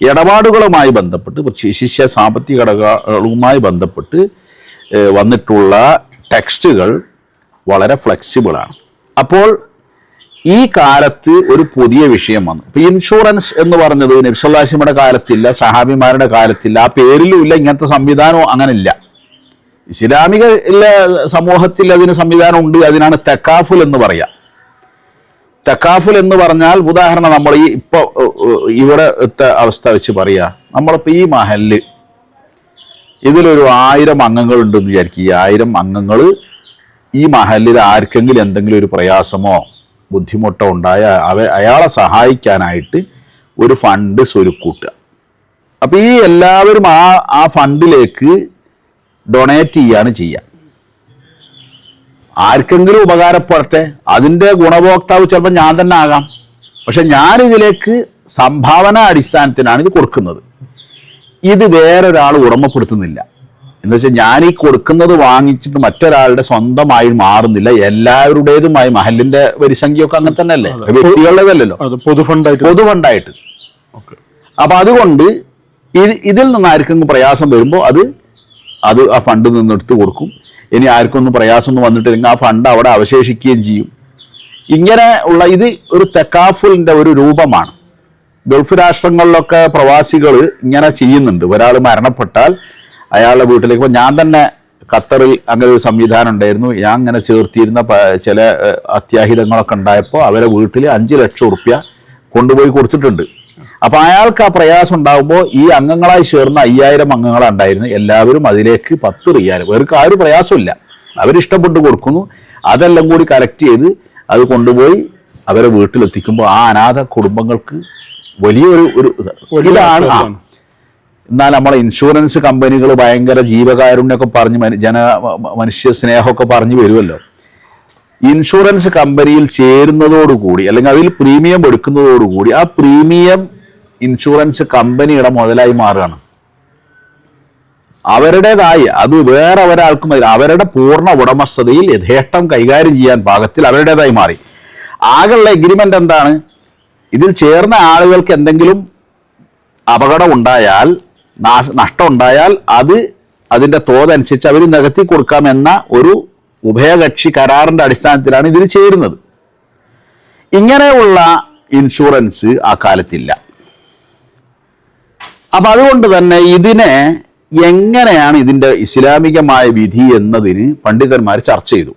ഇടപാടുകളുമായി ബന്ധപ്പെട്ട് വിശിഷ്യ സാമ്പത്തിക ഘടകങ്ങളുമായി ബന്ധപ്പെട്ട് വന്നിട്ടുള്ള ടെക്സ്റ്റുകൾ വളരെ ഫ്ലെക്സിബിളാണ് അപ്പോൾ ഈ കാലത്ത് ഒരു പുതിയ വിഷയം വന്നു. ഇപ്പൊ ഇൻഷുറൻസ് എന്ന് പറഞ്ഞത് നബ്സല്ലാസിമയുടെ കാലത്തില്ല സഹാബിമാരുടെ കാലത്തില്ല ആ പേരിലും ഇല്ല ഇങ്ങനത്തെ സംവിധാനവും അങ്ങനെ ഇല്ല ഇസ്ലാമിക സമൂഹത്തിൽ അതിന് സംവിധാനം ഉണ്ട് അതിനാണ് തെക്കാഫുൽ എന്ന് പറയാം. തെക്കാഫുൽ എന്ന് പറഞ്ഞാൽ ഉദാഹരണം നമ്മൾ ഈ ഇപ്പൊ ഇവിടെ അവസ്ഥ വെച്ച് പറയാ. നമ്മളിപ്പോ ഈ മഹൽ ഇതിലൊരു ആയിരം അംഗങ്ങൾ ഉണ്ടെന്ന് വിചാരിക്കുക ഈ ആയിരം അംഗങ്ങൾ ഈ മഹലിൽ ആർക്കെങ്കിലും എന്തെങ്കിലും ഒരു പ്രയാസമോ ബുദ്ധിമുട്ടോ ഉണ്ടായ അവ അയാളെ സഹായിക്കാനായിട്ട് ഒരു ഫണ്ട് സ്വരുക്കൂട്ടുക. അപ്പോൾ ഈ എല്ലാവരും ആ ആ ഫണ്ടിലേക്ക് ഡൊണേറ്റ് ചെയ്യാണ് ചെയ്യുക ആർക്കെങ്കിലും ഉപകാരപ്പെടട്ടെ അതിന്റെ ഗുണഭോക്താവ് ചിലപ്പോൾ ഞാൻ തന്നെ ആകാം. പക്ഷെ ഞാൻ ഇതിലേക്ക് സംഭാവന അടിസ്ഥാനത്തിനാണ് ഇത് കൊടുക്കുന്നത്. ഇത് വേറൊരാൾ ഉടമപ്പെടുത്തുന്നില്ല. എന്ന് വെച്ചാൽ ഞാൻ ഈ കൊടുക്കുന്നത് വാങ്ങിച്ചിട്ട് മറ്റൊരാളുടെ സ്വന്തമായി മാറുന്നില്ല. എല്ലാവരുടേതുമായി മഹലിന്റെ വരിസംഖ്യയൊക്കെ അങ്ങനെ തന്നെ അല്ലേ വ്യക്തികളുടേതല്ലോ പൊതു പൊതുഫണ്ടായിട്ട് പൊതുഫണ്ടായിട്ട്. അപ്പൊ അതുകൊണ്ട് ഇത് ഇതിൽ നിന്ന് ആർക്കെങ്കിലും പ്രയാസം വരുമ്പോൾ അത് അത് ആ ഫണ്ടിൽ നിന്നെടുത്ത് കൊടുക്കും. ഇനി ആർക്കൊന്നും പ്രയാസമൊന്നും വന്നിട്ടില്ലെങ്കിൽ ആ ഫണ്ട് അവിടെ അവശേഷിക്കുകയും ചെയ്യും. ഇങ്ങനെ ഉള്ള ഇത് ഒരു തെക്കാഫുലിന്റെ ഒരു രൂപമാണ്. ഗൾഫ് രാഷ്ട്രങ്ങളിലൊക്കെ പ്രവാസികൾ ഇങ്ങനെ ചെയ്യുന്നുണ്ട്. ഒരാൾ മരണപ്പെട്ടാൽ അയാളുടെ വീട്ടിലേക്ക് ഇപ്പോൾ ഞാൻ തന്നെ ഖത്തറിൽ അങ്ങനെ ഒരു സംവിധാനം ഉണ്ടായിരുന്നു. ഞാൻ അങ്ങനെ ചേർത്തിരുന്ന ചില അത്യാഹിതങ്ങളൊക്കെ ഉണ്ടായപ്പോൾ അവരെ വീട്ടിൽ അഞ്ച് ലക്ഷം റുപ്യ കൊണ്ടുപോയി കൊടുത്തിട്ടുണ്ട്. അപ്പൊ അയാൾക്ക് ആ പ്രയാസം ഉണ്ടാകുമ്പോൾ ഈ അംഗങ്ങളായി ചേർന്ന അയ്യായിരം അംഗങ്ങളാണ് ഉണ്ടായിരുന്നു. എല്ലാവരും അതിലേക്ക് പത്ത് റിയാൽ. അവർക്ക് ആ ഒരു പ്രയാസമില്ല. അവരിഷ്ടപ്പെട്ട് കൊടുക്കുന്നു. അതെല്ലാം കൂടി കളക്ട് ചെയ്ത് അത് കൊണ്ടുപോയി അവരെ വീട്ടിലെത്തിക്കുമ്പോൾ ആ അനാഥ കുടുംബങ്ങൾക്ക് വലിയൊരു ഒരു ഇതാണ് എന്നാൽ നമ്മളെ ഇൻഷുറൻസ് കമ്പനികൾ ഭയങ്കര ജീവകാരുണ്യമൊക്കെ പറഞ്ഞ് ജന മനുഷ്യ സ്നേഹമൊക്കെ പറഞ്ഞു വരുമല്ലോ. ഇൻഷുറൻസ് കമ്പനിയിൽ ചേരുന്നതോടുകൂടി അല്ലെങ്കിൽ അതിൽ പ്രീമിയം എടുക്കുന്നതോടുകൂടി ആ പ്രീമിയം ഇൻഷുറൻസ് കമ്പനിയുടെ മുതലായി മാറുകയാണ്. അവരുടേതായി അത് വേറെ ഒരാൾക്കും അവരുടെ പൂർണ ഉടമസ്ഥതയിൽ യഥേഷ്ടം കൈകാര്യം ചെയ്യാൻ പാകത്തിൽ അവരുടേതായി മാറി. ആകെയുള്ള എഗ്രിമെന്റ് എന്താണ്? ഇതിൽ ചേർന്ന ആളുകൾക്ക് എന്തെങ്കിലും അപകടം ഉണ്ടായാൽ നഷ്ടം ഉണ്ടായാൽ അത് അതിന്റെ തോതനുസരിച്ച് അവർ നികത്തി കൊടുക്കാമെന്ന ഒരു ഉഭയകക്ഷി കരാറിന്റെ അടിസ്ഥാനത്തിലാണ് ഇതിൽ ചേരുന്നത്. ഇങ്ങനെയുള്ള ഇൻഷുറൻസ് ആ കാലത്തില്ല. അപ്പൊ അതുകൊണ്ട് തന്നെ ഇതിനെ എങ്ങനെയാണ് ഇതിന്റെ ഇസ്ലാമികമായ വിധി എന്നതിന് പണ്ഡിതന്മാർ ചർച്ച ചെയ്തു.